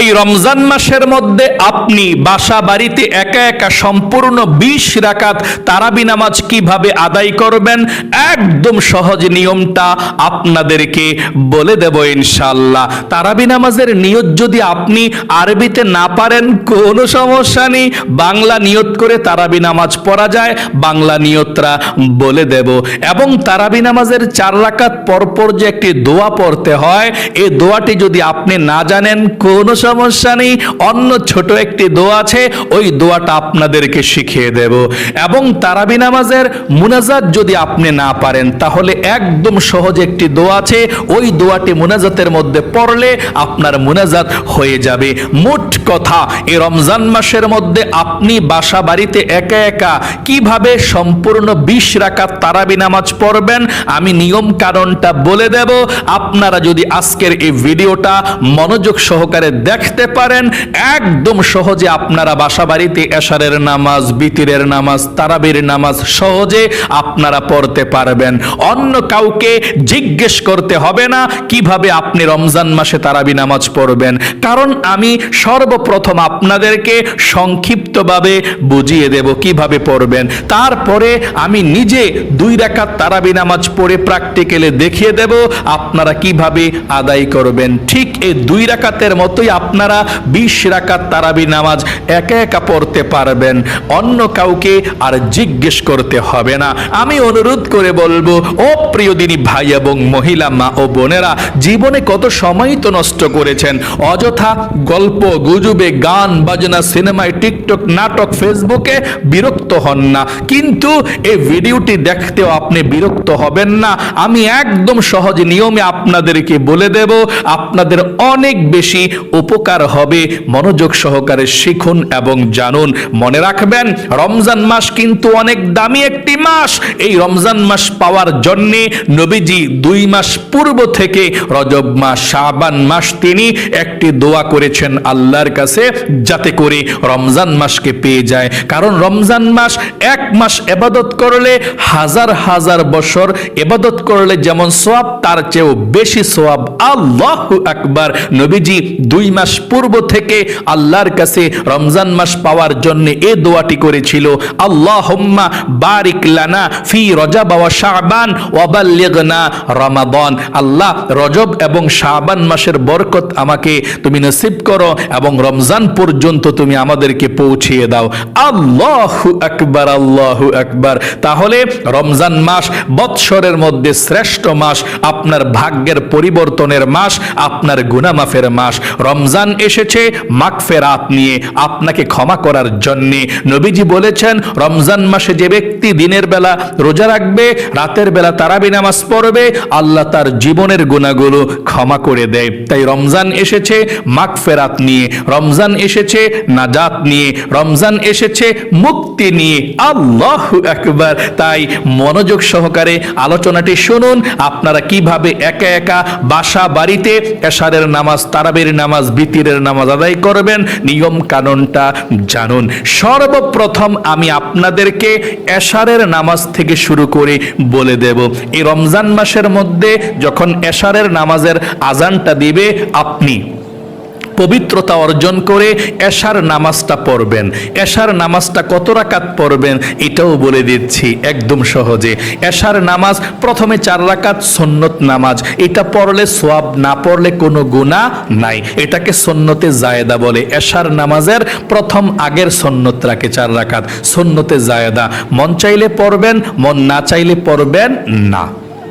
এই রমজান মাসের মধ্যে আপনি বাসা বাড়িতে একা একা সম্পূর্ণ বিশ রাকাত তারাবি নামাজ কীভাবে আদায় করবেন, একদম সহজ নিয়মটা আপনাদেরকে বলে দেব ইনশাল্লাহ তারাবি নামাজের নিয়ত যদি আপনি আরবিতে না পারেন, কোনো সমস্যা নেই। বাংলা নিয়ত করে তারাবি নামাজ পড়া যায়, বাংলা নিয়তরা বলে দেব। এবং তারাবি নামাজের চার রাকাত পরপর যে একটি দোয়া পড়তে হয় এই দোয়াটি যদি আপনি না জানেন কোনো সমস্যা নেই। অন্য ছোট একটি দোয়া আছে, ওই দোয়াটা আপনাদেরকে শিখিয়ে দেব। এবং তারাবি নামাজের মুনাজাত যদি আপনি না পারেন, তাহলে একদম সহজ একটি দোয়া আছে। ওই দোয়াটি মুনাজাতের মধ্যে পড়লে আপনার মুনাজাত হয়ে যাবে। মোট কথা, এই রমজান মাসের মধ্যে আপনি বাসা বাড়িতে একা একা কীভাবে সম্পূর্ণ বিশ রাকাত তারাবি নামাজ পড়বেন, আমি নিয়ম কারণটা বলে দেব। আপনারা যদি আজকের এই ভিডিওটা মনোযোগ সহকারে দেখতে পারেন, একদম সহজে আপনারা বাসা বাড়িতে এশারের নামাজ, বিতিরের নামাজ, তারাবির নামাজ সহজে আপনারা পড়তে পারবেন। অন্য কাউকে জিজ্ঞেস করতে হবে না কীভাবে আপনি রমজান মাসে তারাবি নামাজ পড়বেন। কারণ আমি সর্বপ্রথম আপনাদেরকে সংক্ষিপ্তভাবে বুঝিয়ে দেব কীভাবে পড়বেন। তারপরে আমি নিজে দুই রাকাত তারাবি নামাজ পড়ে প্র্যাকটিক্যালে দেখিয়ে দেব আপনারা কীভাবে আদায় করবেন। ঠিক এই দুই রাকাতের মতোই আপনারা বিশ রাকাত তারাবি নামাজ একা একা পড়তে পারবেন, অন্য কাউকে আর জিজ্ঞেস করতে হবে না। আমি অনুরোধ করে বলব, ও প্রিয় দিনী ভাই এবং মহিলা, মা ও বোনেরা, জীবনে কত সময় তো নষ্ট করেছেন? অযথা গল্প, গুজবে, গান, বাজনা, সিনেমায়, টিকটক, নাটক, ফেসবুকে বিরক্ত হন না। কিন্তু এই ভিডিওটি দেখতেও আপনি বিরক্ত হবেন না। আমি একদম সহজ নিয়মে আপনাদেরকে বলে দেব, আপনাদের অনেক বেশি উপকার হবে। মনোযোগ সহকারে শিখুন এবং জানুন। মনে রাখবেন, রমজান মাস কিন্তু অনেক দামি একটি মাস। এই রমজান মাস পাওয়ার জন্যে নবীজি দুই মাস পূর্ব থেকে রজব মাস, শাবান মাস তিনি একটি দোয়া করেছেন আল্লাহর কাছে যাতে করে রমজান মাসকে পেয়ে যায়। কারণ রমজান মাস এক মাস এবাদত করলে হাজার হাজার বছর এবাদত করলে যেমন সোয়াব তার চেয়েও বেশি সোয়াব আল্লাহ আকবার। নবীজি দুই মাস পূর্ব থেকে আল্লাহর কাছে রমজান মাস পাওয়ার জন্য এ দোয়াটি করেছিল, আল্লাহুম্মা বারিক লানা ফি রজব ওয়া শাবান ওয়া বাল্লিগনা রমাদান। আল্লাহ রজব এবং শাহবান মাসের বরকত আমাকে তুমি নসিব করো এবং রমজান পর্যন্ত তুমি আমাদেরকে পৌঁছিয়ে দাও। আল্লাহ আকবার আল্লাহ আকবার। তাহলে রমজান মাস বৎসরের মধ্যে শ্রেষ্ঠ মাস, আপনার ভাগ্যের পরিবর্তনের মাস, আপনার গুনামাফের মাস। রমজান এসেছে, মাগফেরাত নিয়ে আপনাকে ক্ষমা করার জন্যে। নবীজি বলেছেন, রমজান মাসে যে ব্যক্তি দিনের বেলা রোজা রাখবে, রাতের বেলা তারাবি নামাজ পড়বে, আল্লাহ তার জীবনের গুণাগুলো ক্ষমা করে দেয়। তাই রমজান এসেছে, মাগফেরাত নিয়ে। রমজান এসেছে, নাজাত নিয়ে। রমজান এসেছে, মুক্তি নিয়ে। আল্লাহ একবার তাই মনোযোগ সহকারে আলোচনাটি শুনুন, আপনারা কীভাবে একা একা বাসা বাড়িতে এশারের নামাজ, তারাবির নামাজ বিতিরের নামাজ আদায় করবেন। নিয়ম কানুনটা জানুন। সর্বপ্রথম আমি আপনাদেরকে এশারের নামাজ থেকে শুরু করে বলে দেব। এই রমজান মাসের মধ্যে যখন এশারের নামাজের আজানটা দিবে, আপনি পবিত্রতা অর্জন করে এশার নামাজটা পড়বেন। এশার নামাজটা কত রাকাত পড়বেন এটাও বলে দিচ্ছি একদম সহজে। এশার নামাজ প্রথমে চার রাকাত সন্নত নামাজ। এটা পড়লে সোয়াব না পড়লে কোনো গুণা নাই। এটাকে সন্নতে জায়েদা বলে। এশার নামাজের প্রথম আগের সন্নত রাখে চার রাকাত। সন্নতে জায়েদা। মন চাইলে পড়বেন, মন না চাইলে পড়বেন না।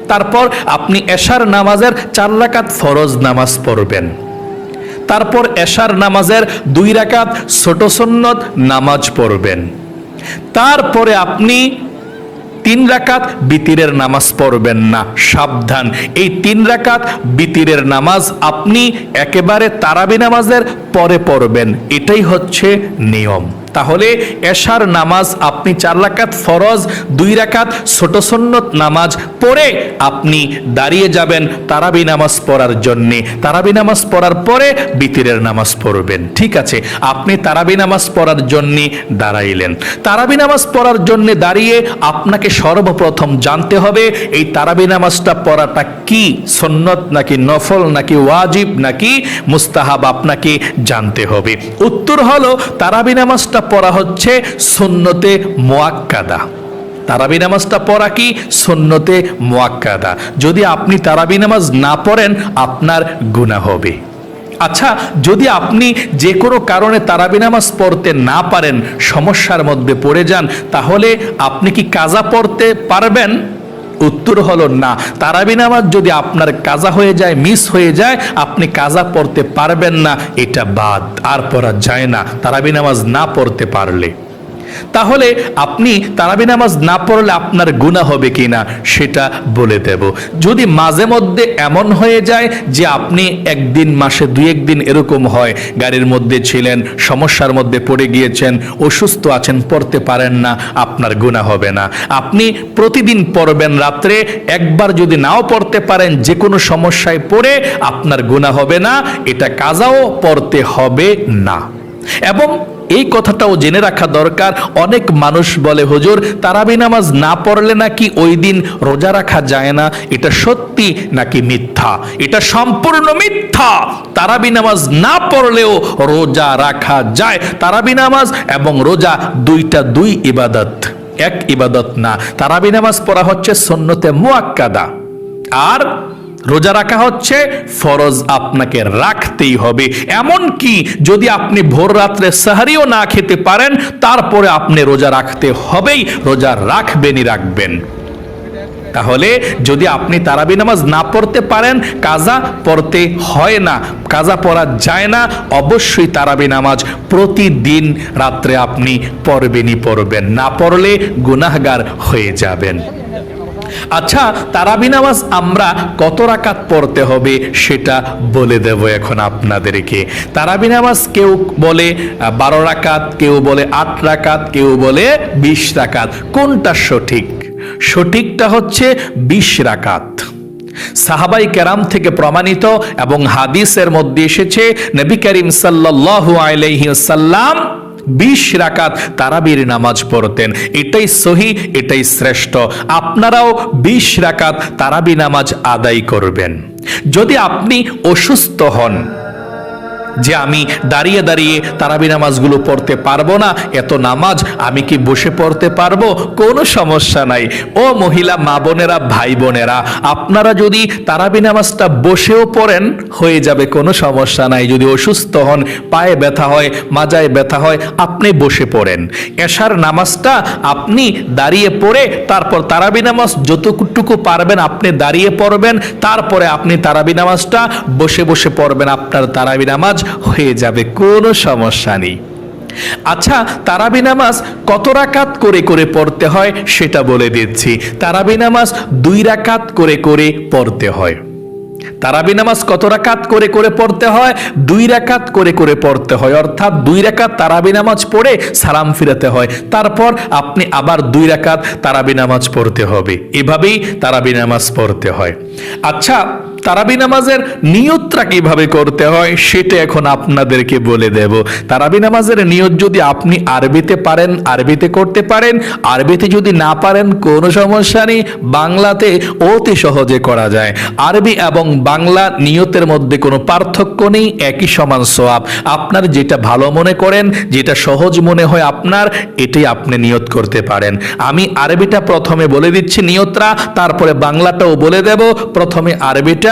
তারপর আপনি এশার নামাজের চার রাকাত ফরজ নামাজ পড়বেন। তারপর এশার নামাজের দুই রাকাত ছোট সন্নত নামাজ পড়বেন। তারপরে আপনি তিন রাকাত বিতিরের নামাজ পড়বেন না, সাবধান। এই তিন রাকাত বিতিরের নামাজ আপনি একেবারে তারাবি নামাজের পরে পড়বেন, এটাই হচ্ছে নিয়ম। তাহলে এশার নামাজ আপনি চার রাকাত ফরজ, দুই রাকাত ছোট সন্নত নামাজ পড়ে আপনি দাঁড়িয়ে যাবেন তারাবি নামাজ পড়ার জন্যে। তারাবি নামাজ পড়ার পরে বিতিরের নামাজ পড়বেন। ঠিক আছে, আপনি তারাবি নামাজ পড়ার জন্যে দাঁড়াইলেন। তারাবি নামাজ পড়ার জন্যে দাঁড়িয়ে আপনাকে সর্বপ্রথম জানতে হবে, এই তারাবি নামাজটা পড়াটা কি? সন্নত নাকি নফল, নাকি ওয়াজিব, নাকি মুস্তাহাব আপনাকে জানতে হবে। উত্তর হলো, তারাবি নামাজটা পড়া হচ্ছে সুন্নতে মোয়াক্কাদা তারাবি নামাজটা পড়া কি? সুন্নতে মোয়াক্কাদা যদি আপনি তারাবি নামাজ না পড়েন, আপনার গুনাহ হবে। আচ্ছা যদি আপনি যে কোনো কারণে তারাবি নামাজ পড়তে না পারেন, সমস্যার মধ্যে পড়ে যান, তাহলে আপনি কি কাজা পড়তে পারবেন? উত্তর হলো না। তারাবি নামাজ যদি আপনার কাজা হয়ে যায় মিস হয়ে যায়, আপনি কাজা পড়তে পারবেন না, এটা বাদ আর পড়া যায় না। তারাবি নামাজ না পড়তে পারলে। তাহলে আপনি তারাবি নামাজ না পড়লে আপনার গুণা হবে কিনা সেটা বলে দেব। যদি মাঝে মধ্যে এমন হয়ে যায় যে আপনি একদিন, মাসে দুই একদিন এরকম হয়, গাড়ির মধ্যে ছিলেন, সমস্যার মধ্যে পড়ে গিয়েছেন, অসুস্থ আছেন, পড়তে পারেন না, আপনার গুণা হবে না। আপনি প্রতিদিন পড়বেন রাত্রে, একবার যদি নাও পড়তে পারেন যে কোনো সমস্যায় পড়ে আপনার গুণা হবে না, এটা কাজাও পড়তে হবে না। এবং এই কথাটাও জেনে রাখা দরকার। অনেক মানুষ বলে, হুজুর, তারাবি নামাজ না পড়লে নাকি ওই দিন রোজা রাখা যায় না? এটা সত্যি নাকি মিথ্যা? এটা সম্পূর্ণ মিথ্যা। তারাবি নামাজ না পড়লেও রোজা রাখা যায়। তারাবি নামাজ এবং রোজা দুইটা দুই ইবাদত। এক ইবাদত না। তারাবি নামাজ পড়া হচ্ছে সন্নতে মুয়াক্কাদা আর রোজা রাখা হচ্ছে, ফরজ আপনাকে রাখতেই হবে। এমন কি যদি আপনি ভোর রাত্রে সাহারিও না খেতে পারেন, তারপরে আপনি রোজা রাখতে হবেই, রোজা রাখবেনই রাখবেন। তাহলে যদি আপনি তারাবি নামাজ না পড়তে পারেন, কাজা পড়তে হয় না, কাজা পড়া যায় না, অবশ্যই তারাবি নামাজ প্রতিদিন রাত্রে আপনি পড়বেনই পড়বেন। না পড়লে গুনাহগার হয়ে যাবেন। আচ্ছা তারাবি নামাজ আমরা কত রাকাত পড়তে হবে সেটা বলে দেব এখন আপনাদেরকে। তারাবি নামাজ কেউ বলে বারো রাকাত, কেউ বলে আট রাকাত, কেউ বলে বিশ রাকাত। কোনটা সঠিক? সঠিকটা হচ্ছে বিশ রাকাত। সাহাবাই কেরাম থেকে প্রমাণিত এবং হাদিসের মধ্যে এসেছে, নবী করিম সাল্লাল্লাহু আলাইহি সাল্লাম বিশ রাকাত তারাবির নামাজ পড়তেন। এটাই সহি, এটাই শ্রেষ্ঠ। আপনারাও বিশ রাকাত তারাবি নামাজ আদায় করবেন। যদি আপনি অসুস্থ হন যে আমি দাঁড়িয়ে দাঁড়িয়ে তারাবি নামাজগুলো পড়তে পারব না, এত নামাজ আমি কি বসে পড়তে পারব? কোনো সমস্যা নাই। ও মহিলা, মা বোনেরা, ভাই বোনেরা, আপনারা যদি তারাবি নামাজটা বসেও পড়েন, হয়ে যাবে, কোনো সমস্যা নাই। যদি অসুস্থ হন, পায়ে ব্যথা হয়, মাজায় ব্যথা হয়, আপনি বসে পড়েন। এশার নামাজটা আপনি দাঁড়িয়ে পড়ে, তারপর তারাবি নামাজ যতটুকু পারবেন আপনি দাঁড়িয়ে পড়বেন, তারপরে আপনি তারাবি নামাজটা বসে বসে পড়বেন। আপনার তারাবি নামাজ হয়ে যাবে, কোনো সমস্যা নেই। আচ্ছা তারাবি নামাজ কত রাকাত করে করে পড়তে হয় সেটা বলে দিচ্ছি। তারাবি নামাজ দুই রাকাত করে করে পড়তে হয়। তারাবি নামাজ কত রাকাত করে করে পড়তে হয়? দুই রাকাত করে করে পড়তে হয়। অর্থাৎ দুই রাকাত তারাবি নামাজ পড়ে সালাম ফিরাতে হয়। তারপর আপনি আবার দুই রাকাত তারাবি নামাজ পড়তে হবে। এভাবেই তারাবি নামাজ পড়তে হয়। আচ্ছা তারাবি নামাজের নিয়তটা কীভাবে করতে হয়, সেটা এখন আপনাদেরকে বলে দেব। তারাবি নামাজের নিয়ত যদি আপনি আরবিতে পারেন, আরবিতে করতে পারেন, আরবিতে যদি না পারেন, কোনো সমস্যা নেই, বাংলাতে অতি সহজে করা যায়। আরবি এবং বাংলা নিয়তের মধ্যে কোনো পার্থক্য নেই, একই সমান সোয়াব আপনার যেটা ভালো মনে করেন, যেটা সহজ মনে হয় আপনার, এটাই আপনি নিয়ত করতে পারেন। আমি আরবিটা প্রথমে বলে দিচ্ছি নিয়তরা তারপরে বাংলাটাও বলে দেব। প্রথমে আরবিটা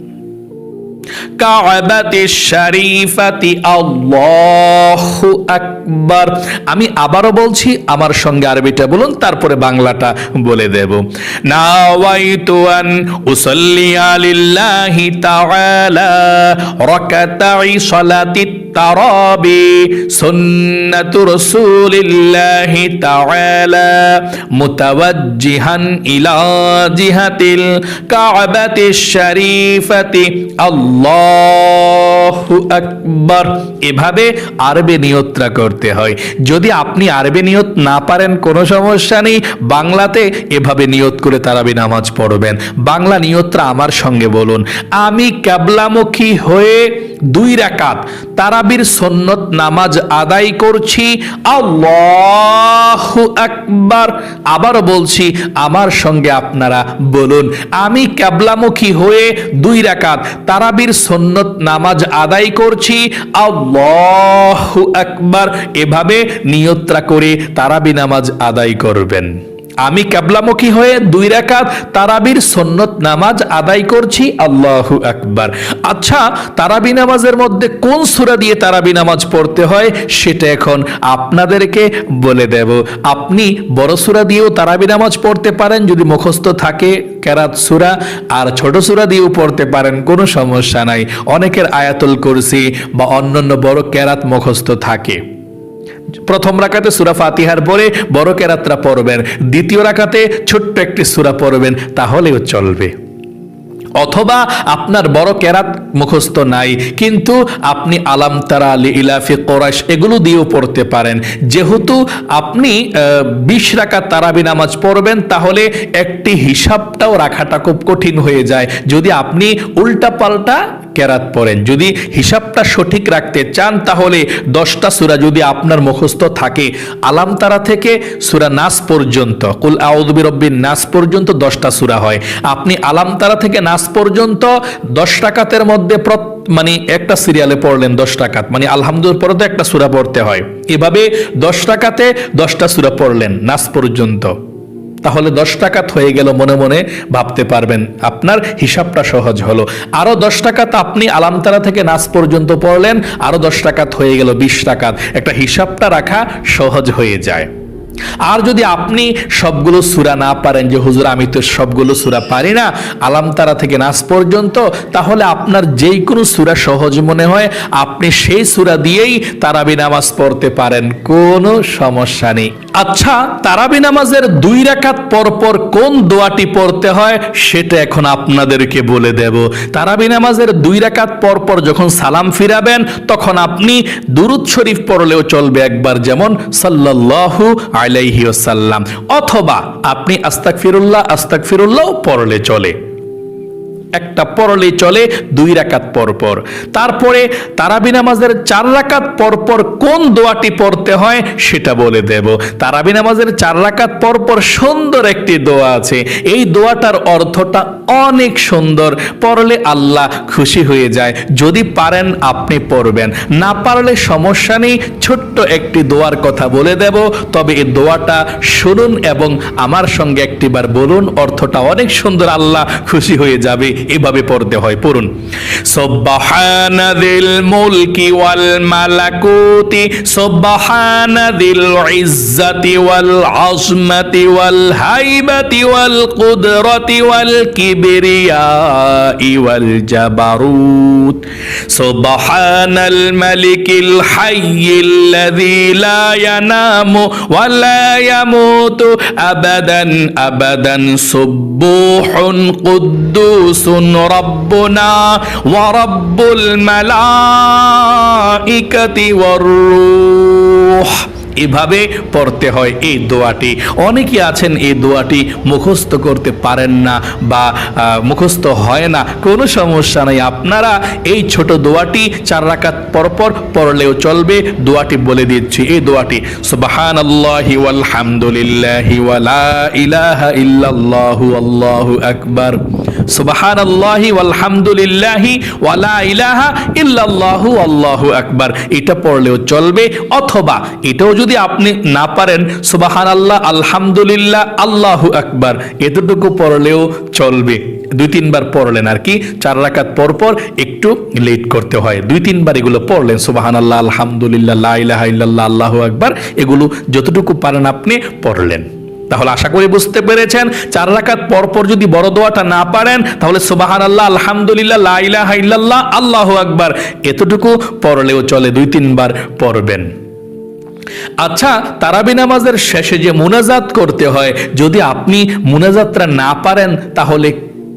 কাবাতি শরীফাতি আল্লাহু আকবার। আমি আবারও বলছি, আমার সঙ্গে আরবিটা বলুন, তারপরে বাংলাটা বলে দেব। নাওয়াইতু আন উসাল্লিয়া লিল্লাহি তাআলা রাকাতাই সালাতি তারাবি সুন্নাতু রাসূলিল্লাহি তাআলা মুতাওয়াজ্জিহান ইলা এভাবে আরবে নিয়তটা করতে হয়। যদি আপনি আরবে নিয়ত না পারেন, কোনো সমস্যা নেই। বাংলাতে এভাবে নিয়ত করে তারাবি নামাজ পড়বেন। বাংলা নিয়তটা আমার সঙ্গে বলুন। আমি ক্যাবলামুখী হয়ে দুই রাকাত তারাবির সন্নত নামাজ আদায় করছি। আল্লাহু আকবার। আবারও বলছি, আমার সঙ্গে আপনারা বলুন। আমি ক্যাবলামুখী হয়ে দুই রাকাত তারাবির সন্নত নামাজ আদায় করছি। আল্লাহু আকবার। এভাবে নিয়ত্রা করে তারাবি নামাজ আদায় করবেন। আমি ক্যাবলামুখী হয়ে দুই রাকাত তারাবির সন্নত নামাজ আদায় করছি, আল্লাহ আকবার। আচ্ছা তারাবি নামাজের মধ্যে কোন সূরা দিয়ে তারাবি নামাজ পড়তে হয় সেটা এখন আপনাদেরকে বলে দেব। আপনি বড় সূরা দিয়েও তারাবি নামাজ পড়তে পারেন, যদি মুখস্থ থাকে ক্যারাত সূরা, আর ছোট সূরা দিয়েও পড়তে পারেন, কোনো সমস্যা নাই। অনেকের আয়াতুল কুরসি বা অন্যান্য বড় ক্যারাত মুখস্থ থাকে। প্রথম রাকাতে সুরা ফাতিহার পরে বড় কেরাতরা পড়বেন। দ্বিতীয় রাকাতে ছোট্ট একটি সুরা পড়বেন, তাহলেও চলবে। অথবা আপনার বড় কেরাত মুখস্থ নাই, কিন্তু আপনি আলাম তারা আলী ইলাফি কোরাইশ এগুলো দিয়েও পড়তে পারেন। যেহেতু আপনি বিশ রাকাত তারাবি নামাজ পড়বেন, তাহলে একটি হিসাবটাও রাখাটা খুব কঠিন হয়ে যায়। যদি আপনি উল্টা পাল্টা কেরাত পড়েন। যদি হিসাবটা সঠিক রাখতে চান, তাহলে দশটা সুরা যদি আপনার মুখস্থ থাকে আলাম তারা থেকে সুরা নাস পর্যন্ত, কুল আউদবি রব্বিন নাস পর্যন্ত দশটা সুরা হয়। আপনি আলাম তারা থেকে নাস পর্যন্ত দশ টাকাতের মধ্যে মানে একটা সিরিয়ালে পড়লেন দশ টাকাত মানে আলহামদুলিল্লাহ পরে তো একটা সুরা পড়তে হয়। এভাবে দশ টাকাতে দশটা সুরা পড়লেন নাস পর্যন্ত। তাহলে দশ টাকাত হয়ে গেল মনে মনে ভাবতে পারবেন। আপনার হিসাবটা সহজ হলো। আরও দশ টাকাত আপনি আলামতারা থেকে নাচ পর্যন্ত পড়লেন আরও দশ টাকাত হয়ে গেল বিশ টাকাত। একটা হিসাবটা রাখা সহজ হয়ে যায়। আর যদি আপনি সবগুলো সুরা না পারেন যে, হুজুর, আমি তো সবগুলো সুরা পারি না, আলামতারা থেকে নাচ পর্যন্ত, তাহলে আপনার যেই কোনো সুরা সহজ মনে হয়, আপনি সেই সুরা দিয়েই তারাবি নামাজ পড়তে পারেন, কোনো সমস্যা নেই। আচ্ছা তারাবি নামাজের দুই রাকাত পরপর কোন দোয়াটি পড়তে হয়, সেটা এখন আপনাদেরকে বলে দেব। তারাবি নামাজের দুই রাকাত পরপর যখন সালাম ফিরাবেন, তখন আপনি দুরুদ শরীফ পড়লেও চলবে একবার, যেমন সাল্লাল্লাহু আলাইহি ওয়াসাল্লাম অথবা আপনি আস্তাক ফিরুল্লাহ আস্তাক ফিরুল্লাহ পড়লে চলে। একটা পরলে চলে, দুই রাকাত পর পর তারপরে তারাবি নামাজের চার রাকাত পর পর কোন দোয়াটি পড়তে হয় সেটা বলে দেব। তারাবি নামাজের চার রাকাত পর পর সুন্দর একটি দোয়া আছে। এই দোয়াটার অর্থটা অনেক সুন্দর। পড়লে আল্লাহ খুশি হয়ে যায়। যদি পারেন আপনি পড়বেন। না পারলে সমস্যা নেই, ছোট্ট একটি দোয়ার কথা বলে দেব। তবে এই দোয়াটা শুনুন এবং আমার সঙ্গে একটিবার বলুন, অর্থটা অনেক সুন্দর, আল্লাহ খুশি হয়ে যাবে। এভাবে পড়তে হয়, পড়ুন। সুবহানাদিল মুলকি ওয়াল মালাকুতি সুবহানাদিল ইজ্জাতি ওয়াল আজমাতি ওয়াল হাইবাতি ওয়াল কুদরতি ওয়াল কিবরিয়াই ওয়াল জাবারুত। সুবহানাল মালিকিল হাইয়িল্লাযী লা ইয়ানামু ওয়া লা ইয়ামুতু আবাদান আবাদান সুবহুন কুদ্দুসুন এভাবে পড়তে হয় এই দোয়াটি। অনেকে আছেন এই দোয়াটি মুখস্থ করতে পারেন না বা মুখস্থ হয় না। কোনো সমস্যা নেই। আপনারা এই ছোট দোয়াটি চার রাকাত পরপর পড়লেও চলবে। দোয়াটি বলে দিচ্ছি, এই দোয়াটি সুবাহান আল্লাহি ওয়ালহামদুলিল্লাহি ওয়ালা ইলাহা ইল্লাল্লাহু আল্লাহু আকবার। সুবাহান আল্লাহি আলহামদুলিল্লাহি ওয়ালা ইলাহা ইল্লাল্লাহু আল্লাহু আকবার। এটা পড়লেও চলবে, অথবা এটাও যদি আপনি না পারেন সুবাহান আল্লাহ আলহামদুলিল্লাহ, আল্লাহু আকবার। এতটুকু পড়লেও চলবে। দুই তিনবার পড়লেন আর কি, চার রাকাত পর পর একটু লেট করতে হয়। দুই তিনবার এগুলো পড়লেন সুবাহান আল্লাহ আলহামদুলিল্লাহ ইলাহা ইল্লাল্লাহ, আল্লাহু আকবার। এগুলো যতটুকু পারেন আপনি পড়লেন। তাহলে আশা করি বুঝতে পেরেছেন। চার রাকাত পরপর পর যদি বড় দোয়াটা না পারেন, তাহলে সুবাহান আল্লাহ আলহামদুলিল্লাহ, লা ইলাহা ইল্লাল্লাহ, আল্লাহু আকবার। এতটুকু পড়লেও চলে দুই, তিনবার পড়বেন। আচ্ছা তারাবি নামাজের শেষে যে মুনাজাত করতে হয়, যদি আপনি মুনাজাতটা না পারেন, তাহলে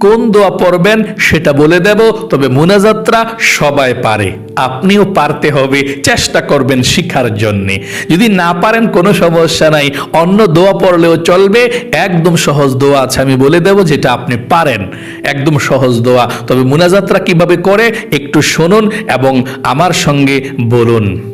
কোন দোয়া পড়বেন সেটা বলে দেব, তবে মুনাজাতরা সবাই পারে। আপনিও পারতে হবে, চেষ্টা করবেন শিখার জন্য। যদি না পারেন, কোনো সমস্যা নাই। অন্য দোয়া পড়লেও চলবে। একদম সহজ দোয়া আছে, আমি বলে দেব যেটা আপনি পারেন। একদম সহজ দোয়া। তবে মুনাজাতরা কীভাবে করে, একটু শুনুন এবং আমার সঙ্গে বলুন।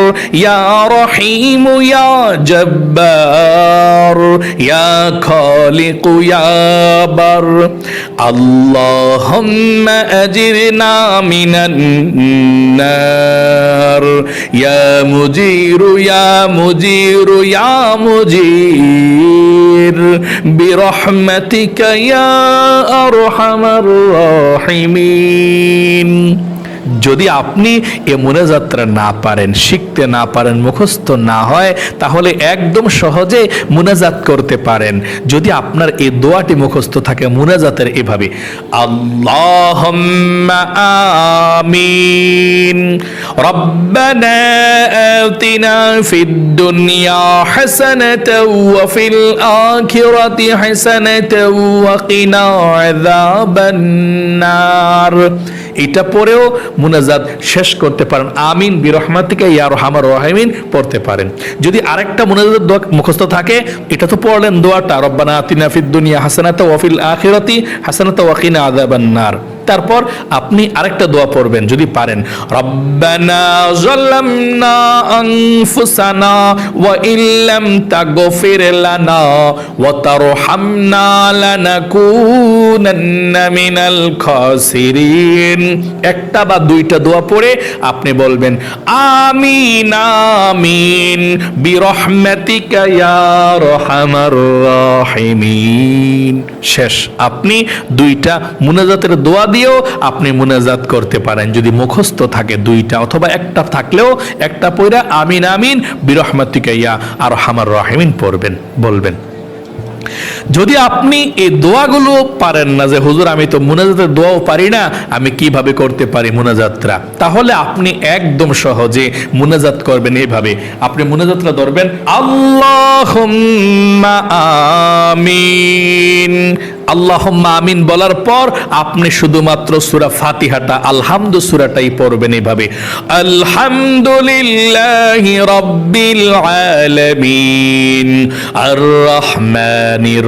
يا رحيم يا جبار يا خالق يا بر. اللهم أجرنا من النار. يا مجير يا مجير يا مجير. برحمتك يا أرحم الراحمين. যদি আপনি এ মুনাজাতটা না পারেন, শিখতে না পারেন, মুখস্থ না হয়, তাহলে একদম সহজে মুনাজাত করতে পারেন। যদি আপনার এই দোয়াটি মুখস্থ থাকে, মুনাজাতের এভাবে, আল্লাহুম্মা আমিন ওয়া কিনা আযাবান নার। এটা পরেও মুনাজাত শেষ করতে পারেন। আমিন, বিরহমাতিকে ইয়ার হামার রহমিন, পড়তে পারেন। যদি আরেকটা মুনাজাত মুখস্থ থাকে, এটা তো পড়লেন দোয়াটা, রব্বানা আতিনা ফিদ দুনিয়া হাসানাতা ওয়াফিল আখিরতি হাসানাতা ওয়াকিনা আদাবান্নার তারপর আপনি আরেকটা দোয়া পড়বেন যদি পারেন। রব্বানা আনফুসানা ওয়া ইল্লাম তাগফির লানা ওয়া তারহামনা লানাকুনান্না মিনাল খাসিরিন। একটা বা দুইটা দোয়া পড়ে আপনি বলবেন, আমিন আমিন, বিরহমাতিকা ইয়া শেষ। আপনি দুইটা মুনাজাতের দোয়া দিয়েও আপনি মুনাজাত করতে পারেন। যদি মুখস্থ থাকে দুইটা অথবা একটা থাকলেও একটা পয়রা আমিন আমিন, বিরহমাতিকাইয়া আর হামার রাহিমিন পড়বেন, বলবেন। যদি আপনি এই দোয়াগুলো পারেন না যে, হুজুর, আমি তো মুনাজাতের দোয়াও পারি না, আমি কীভাবে করতে পারি মুনাজাতরা তাহলে আপনি একদম সহজে মুনাজাত করবেন এইভাবে। আপনি মুনাজাতরা ধরবেন, আল্লাহুম্মা আমিন। আমিন বলার পর আপনি শুধুমাত্র সুরা ফাতিহাটা, আলহামদু সূরাটাই পড়বেন এইভাবে। আলহামদুলিল্লাহি রাব্বিল আলামিন আর রহমানির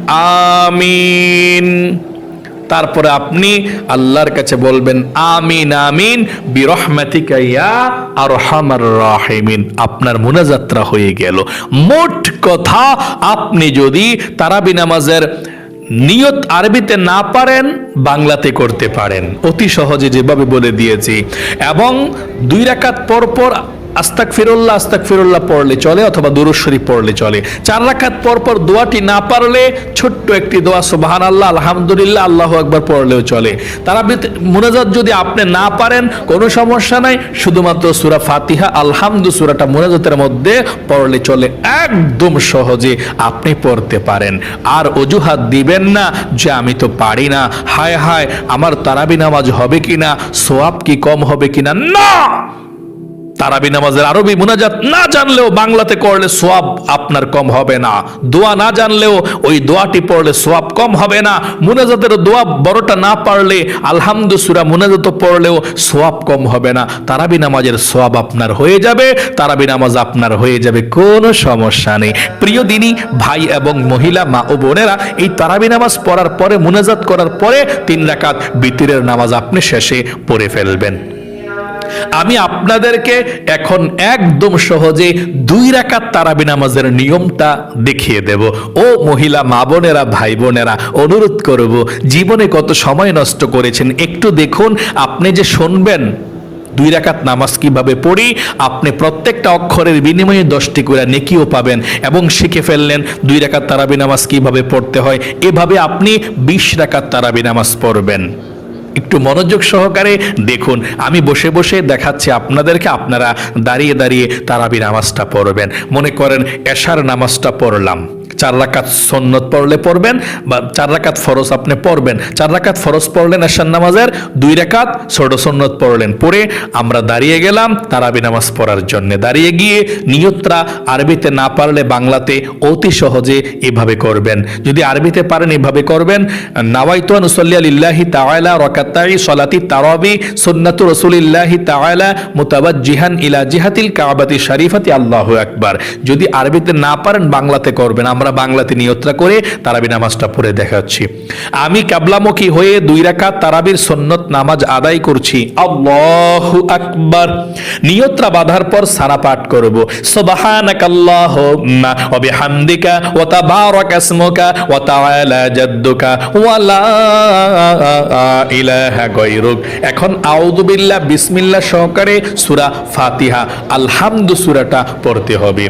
আমিন। তারপরে আপনি আল্লাহর কাছে বলবেন, আমিন আমিন বিরহমাতিকাইয়া আর হামার রাহিমিন। আপনার মোনাজাত্রা হয়ে গেল। মোট কথা, আপনি যদি তারাবি নামাজের নিয়ত আরবিতে না পারেন, বাংলাতে করতে পারেন। অতি সহজে যেভাবে বলে দিয়েছি। এবং দুই রাকাত পরপর আস্তাক ফিরুল্লাহ আস্তাক ফিরুল্লাহ পড়লে চলে অথবা দুরুদ শরীফ পড়লে চলে। চার রাকাত পর পর দোয়াটি না পারলে ছোট্ট একটি দোয়া সুবহান আল্লাহ আলহামদুলিল্লাহ, আল্লাহ একবার পড়লেও চলে। তারা মুনাজাত যদি আপনি না পারেন, কোনো সমস্যা নাই, শুধুমাত্র সুরা ফাতিহা, আলহামদু সুরাটা মুনাজাতের মধ্যে পড়লে চলে একদম সহজে আপনি পড়তে পারেন। আর অজুহাত দিবেন না যে আমি তো পারি না। হায় হায়, আমার তারাবি নামাজ হবে কিনা, সোয়াব কি কম হবে কিনা? না! তারাবি নামাজের আরবি মুনাজাত না জানলেও বাংলাতে করলে সোয়াব আপনার কম হবে না। দোয়া না জানলেও ওই দোয়াটি পড়লে সোয়াব কম হবে না। মুনাজাতের দোয়া বড়টা না পারলে, আলহামদু সুরা মুনাজাত পড়লেও সোয়াব কম হবে না। তারাবি নামাজের সোয়াব আপনার হয়ে যাবে, তারাবি নামাজ আপনার হয়ে যাবে, কোনো সমস্যা নেই। প্রিয় দিনী, ভাই এবং মহিলা, মা ও বোনেরা, এই তারাবি নামাজ পড়ার পরে, মুনাজাত করার পরে তিন রাকাত বিতিরের নামাজ আপনি শেষে পড়ে ফেলবেন। আমি আপনাদেরকে এখন একদম সহজে দুই রাকাত তারাবি নামাজের নিয়মটা দেখিয়ে দেব। ও মহিলা, মা বোনেরা, ভাই বোনেরা, অনুরোধ করব, জীবনে কত সময় নষ্ট করেছেন একটু দেখুন। আপনি যে শুনবেন, দুই রাকাত নামাজ কীভাবে পড়ি, আপনি প্রত্যেকটা অক্ষরের বিনিময়ে দশটি করে নেকিও পাবেন এবং শিখে ফেললেন দুই রাকাত তারাবি নামাজ কীভাবে পড়তে হয়। এভাবে আপনি বিশ রাকাত তারাবি নামাজ পড়বেন। একটু মনোযোগ সহকারে দেখুন। আমি বসে বসে দেখাচ্ছি আপনাদেরকে, আপনারা দাঁড়িয়ে দাঁড়িয়ে তারাবি নামাজটা পড়বেন। মনে করেন এশার নামাজটা পড়লাম। চার রাকাত সন্নত পড়লে পড়বেন বা চার রাকাত ফরজ আপনি পড়বেন। চার রাকাত ফরজ পড়লেন এশার নামাজের, দুই রাকাত ছোট সন্নত পড়লেন। পড়ে আমরা দাঁড়িয়ে গেলাম তারাবি নামাজ পড়ার জন্য। দাঁড়িয়ে গিয়ে নিয়তরা আরবিতে না পারলে বাংলাতে অতি সহজে এভাবে করবেন। যদি আরবিতে পারেন এভাবে করবেন নাওয়াইতু নুসল্লি আলিল্লাহি তাআলা রাকাতাই সলাতি তারাবি সুন্নাতু রাসূলিল্লাহি তাআলা মুতাওয়াজ্জিহান ইলা জিহাতিল কাবাতি শরীফাতি, আল্লাহু আকবার। যদি আরবিতে না পারেন বাংলাতে করবেন, আমরা বাংলাতে নিয়ত্রা করে তারাবি নামাজটা পড়ে দেখাচ্ছি। আমি কাবলামুখী হয়ে দুই রাকাত তারাবির সুন্নত নামাজ আদায় করছি। আকবার। নিয়ত্রা বাঁধার পর সারা পাঠ করব। সুবহানাকাল্লাহুম্মা ওয়া বিহামদিকা এখন আউযু বিসমিল্লাহ সহকারে সূরা ফাতিহা, আলহামদু সূরাটা পড়তে হবে।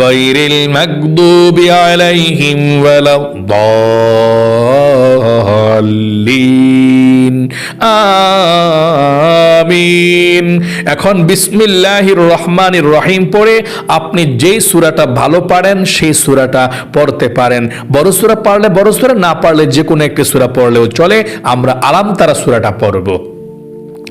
غير المكذوب عليهم ولا الضالين আমিন এখন বিসমিল্লাহির রহমানির রহিম পড়ে আপনি যেই সূরাটা ভালো পারেন সেই সূরাটা পড়তে পারেন বড় সূরা পারলে বড় সূরা না পারলে যে কোনো একটি সূরা পড়লেও চলে আমরা আরাম তারা সূরাটা পড়ব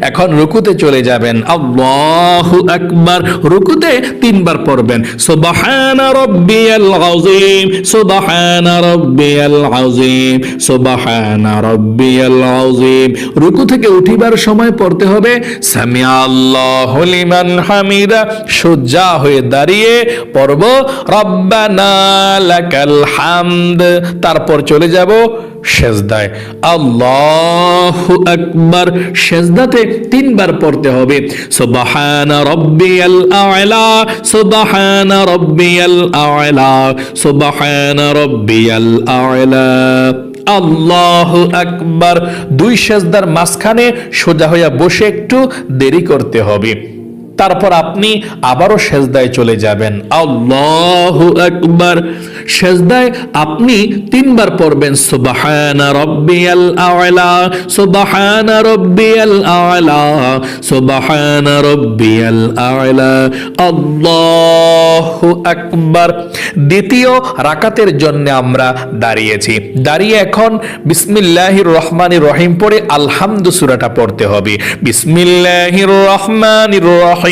এখন রুকুতে চলে যাবেন। আল্লাহু রুকুতে তিনবার পড়বেন। রুকু থেকে উঠিবার সময় পড়তে হবে। সামিয়া আল্লাহু লিমান হামিদা। সোজা হয়ে দাঁড়িয়ে পড়ব। রব্বানা লাকাল হামদ। তারপর চলে যাব সেজদায়। আল্লাহু আকবার, সেজদাতে তিনবার পড়তে হবে। আল্লাহু দুই সেজদার মাঝখানে সোজা হইয়া বসে একটু দেরি করতে হবে। তারপর আপনি আবারও সেজদায় চলে যাবেন। আল্লাহ আকবার। সেজদায় আপনি তিনবার পড়বেন, সুবহানা সুবহানা সুবহানা দ্বিতীয় রাকাতের জন্য আমরা দাঁড়িয়েছি। দাঁড়িয়ে এখন বিসমিল্লাহির রহমানির রহিম পড়ে আলহামদু পড়তে হবে। বিসমিল্লাহির রহমানির রহিম।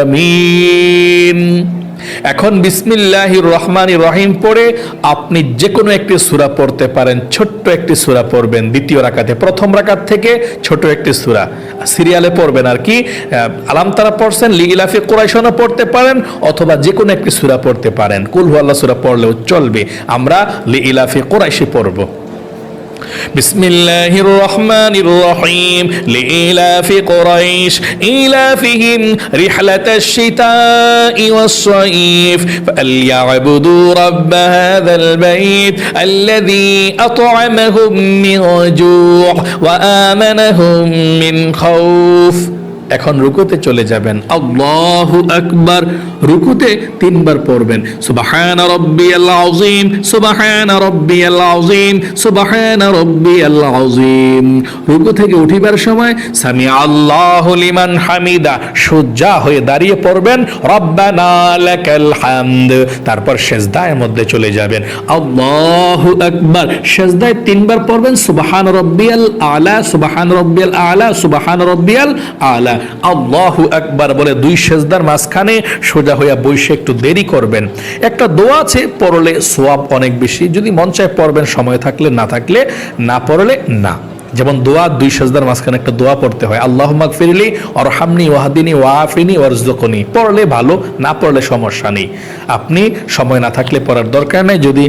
আমিন। এখন বিসমিল্লাহির রহমানির রহিম পড়ে আপনি যে কোনো একটি সূরা পড়তে পারেন, ছোট্ট একটি সূরা পড়বেন, দ্বিতীয় রাকাতে, প্রথম রাকাত থেকে ছোট একটি সূরা। সিরিয়ালে পড়বেন আর কি আলাম তারা পড়ছেন, লিগিলাফি কোরাইশনও পড়তে পারেন, অথবা যে কোনো একটি সূরা পড়তে পারেন। কুল আল্লাহ সূরা পড়লেও চলবে। আমরা লিগিলাফি কোরাইশি পড়ব। بسم الله الرحمن الرحيم لإلاف قريش إيلافهم رحلة الشتاء والصيف فليعبدوا رب هذا البيت الذي أطعمهم من جوع وآمنهم من خوف এখন রুকুতে চলে যাবেন। আল্লাহু আকবার, রুকুতে তিনবার পড়বেন। সুবহান রাব্বিয়াল আযীম, সুবহান রাব্বিয়াল আযীম, সুবহান রাব্বিয়াল আযীম। রুকু থেকে উঠিবার সময় সামি আল্লাহু লিমান হামিদা, সুজ্জা হয়ে দাঁড়িয়ে পড়বেন। রব্বানা লাকাল হামদ। তারপর সেজদায় মধ্যে চলে যাবেন। আল্লাহু আকবার, সেজদায় তিনবার পড়বেন। সুবহান রাব্বিয়াল আলা, সুবহান রাব্বিয়াল আলা, সুবহান রাব্বিয়াল আলা। আল্লাহু একবার বলে দুই সেজদার মাঝখানে সোজা হইয়া বসে একটু দেরি করবেন। একটা দোয়া আছে, পড়লে সোয়াব অনেক বেশি। যদি মন চায় পড়বেন, সময় থাকলে না থাকলে না পড়লে না। যেমন দোয়া, দুই সেজদার মাঝখানে একটা দোয়া পড়তে হয়। আল্লাহ মাগফিরলি অরহামনি ওয়াহাদিনী ওয়াফিনি ওয়ারজুকনি পড়লে ভালো, না পড়লে সমস্যা নেই। আপনি সময় না থাকলে পড়ার দরকার নেই। যদি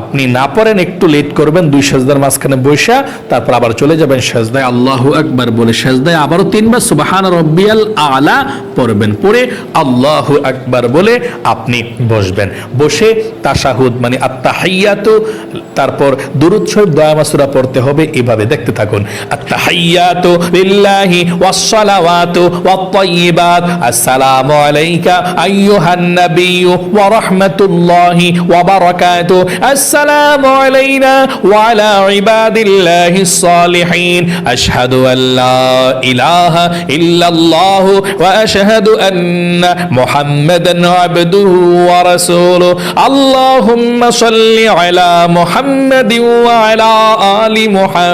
আপনি না পড়েন, একটু লেট করবেন, দুই সেজদার মাঝখানে বৈশা তারপর আবার চলে যাবেন সেজদায় আল্লাহু আকবার বলে সেজদায় আবারও তিনবার সুবাহান রব্বিয়াল আলা পড়বেন। পড়ে আল্লাহু আকবার বলে আপনি বসবেন। বসে তাশাহুদ মানে আত্তাহাইয়াতু, তারপর দুরুদ শরীফ, দয়া মাসুরা পড়তে হবে এভাবে দেখতে থাকুন। আত্তাহাইয়াতু লিল্লাহি ওয়াসসালাওয়াতু ওয়াত-তাইয়িবাত। আসসালামু আলাইকা আইয়ুহান নাবিয়্যু ওয়া রাহমাতুল্লাহি ওয়া বারাকাতু আসসালামু আলাইনা ওয়া আলা ইবাদিল্লাহিস সালিহিন আশহাদু আল লা ইলাহা ইল্লাল্লাহু ওয়া আশহাদু আন্না মুহাম্মাদান আবদুহু ওয়া রাসূলুহু। আল্লাহুম্মা সাল্লি আলা মুহাম্মাদিন ওয়া আলা আলি মুহাম্মাদ।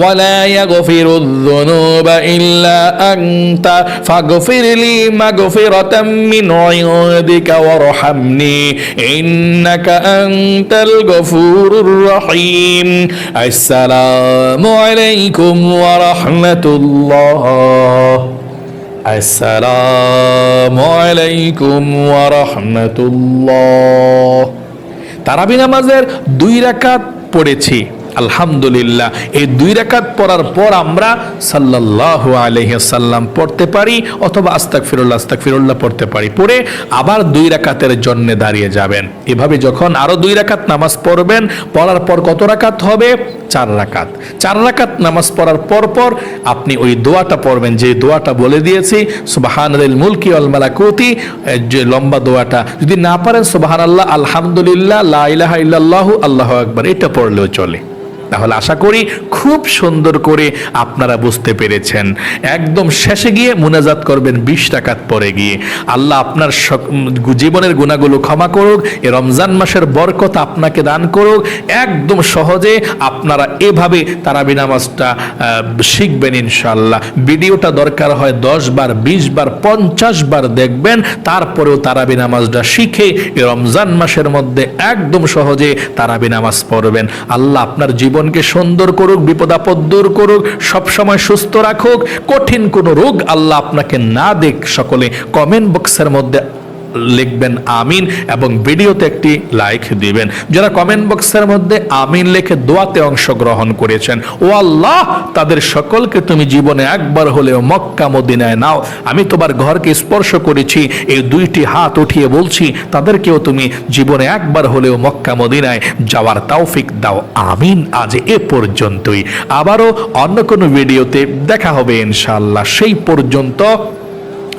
ওয়া লা ইয়াগফিরুয যুনুবা ইল্লা আনতা ফাগফির লি মাগফিরাতাম মিন ইনদিকা ওয়ারহামনি ইন্নাকা আনতাল গফুরুর রহিম আসসালামু আলাইকুম ওয়া রাহমাতুল্লাহ আসসালামু আলাইকুম ওয়া রাহমাতুল্লাহ তারাবি নামাজের দুই রাকাত পড়েছি। আলহামদুলিল্লাহ, এই দুই রাকাত পড়ার পর আমরা সাল্লাল্লাহু আলাইহি সাল্লাম পড়তে পারি অথবা আস্তাক ফিরুল্লাহ আস্তাক ফিরুল্লাহ পড়তে পারি। পড়ে আবার দুই রাকাতের জন্য দাঁড়িয়ে যাবেন। এভাবে যখন আরও দুই রাকাত নামাজ পড়বেন, পড়ার পর কত রাকাত হবে? চার রাকাত চার রাকাত নামাজ পড়ার পর পর আপনি ওই দোয়াটা পড়বেন, যে দোয়াটা বলে দিয়েছি সুবাহানুল মুলকি আল মালাকুতি যে লম্বা দোয়াটা। যদি না পারেন সুবাহান আল্লাহ আলহামদুলিল্লাহ, লা ইলাহা ইল্লাল্লাহু, আল্লাহু আকবার, এটা পড়লেও চলে। তাহলে আশা করি খুব সুন্দর করে আপনারা বুঝতে পেরেছেন। একদম শেষে গিয়ে মুনাজাত করবেন বিশ টাকাত পরে গিয়ে। আল্লাহ আপনার জীবনের গুণাগুলো ক্ষমা করুক, এ রমজান মাসের বরকত আপনাকে দান করুক। একদম সহজে আপনারা এভাবে তারাবি নামাজটা শিখবেন ইনশাল্লাহ ভিডিওটা দরকার হয় দশ বার, বিশ বার, পঞ্চাশ বার দেখবেন, তারপরেও তারাবি নামাজটা শিখে রমজান মাসের মধ্যে একদম সহজে তারাবি নামাজ পড়বেন। আল্লাহ আপনার জীবনকে সুন্দর করুক বিপদাপদ দূর করুক, সবসময় সুস্থ রাখুক, কঠিন কোনো রোগ আল্লাহ আপনাকে না দেখ সকলে। কমেন্ট বক্সের মধ্যে লিখবেন আমিন এবং ভিডিওতে একটি লাইক দিবেন। যারা কমেন্ট বক্সের মধ্যে আমিন লিখে দোয়াতে অংশগ্রহণ করেছেন, ও আল্লাহ, তাদের সকলকে তুমি জীবনে একবার হলেও মক্কা মদিনায় নাও। আমি তোমার ঘরকে স্পর্শ করেছি, এই দুইটি হাত উঠিয়ে বলছি, তাদেরকেও তুমি জীবনে একবার হলেও মক্কা মদিনায় যাওয়ার তৌফিক দাও। আমিন আজ এ পর্যন্তই। আবারও অন্য কোনো ভিডিওতে দেখা হবে ইনশাআল্লাহ। সেই পর্যন্ত